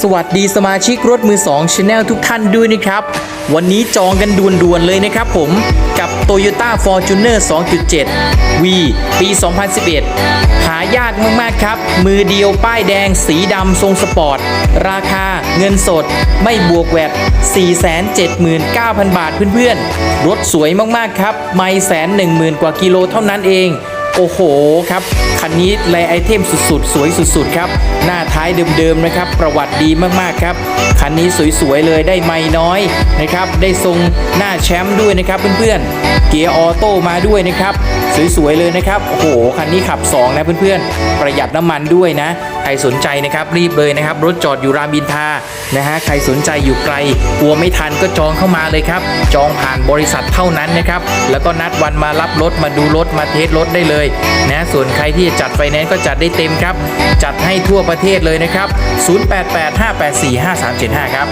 สวัสดีสมาชิกรถมือ2 Channel ทุกท่านด้วยนะครับ วันนี้จองกันด่วนๆเลยนะครับผมกับ Toyota Fortuner 2.7 V ปี 2011 หายากมากๆครับ มือเดียวป้ายแดงสีดำทรงสปอร์ต ราคาเงินสดไม่บวกแวด479,000 บาทเพื่อนๆ รถสวยมากๆครับ ไม่แสนหนึ่งหมื่นกว่ากิโลเท่านั้นเอง โอ้โหครับคันนี้แลไอเทมสุดๆ สวยสุดๆครับ หน้าท้ายเดิมๆนะครับ ประวัติดีมากๆครับ คันนี้สวยๆเลยได้ไม่น้อยนะครับ ได้ทรงหน้าแชมป์ด้วยนะครับเพื่อนๆ เกียร์ออโต้มาด้วยนะครับสวยๆเลยนะครับโอ้โหคันนี้ขับ 2 นะเพื่อนๆ ประหยัดน้ำมันด้วยนะ ใครสนใจนะครับรีบเลยนะครับ รถจอดอยู่รามอินทานะฮะใครสนใจอยู่ไกลกลัวไม่ทันก็จองเข้ามาเลยครับ จองผ่านบริษัทเท่านั้นนะครับ แล้วก็นัดวันมารับรถมาดูรถมาเทสรถได้เลยนะส่วนใครที่จะจัดไฟแนนซ์ก็จัดได้เต็มครับ จัดให้ทั่วประเทศเลยนะครับ 0885845375 ครับ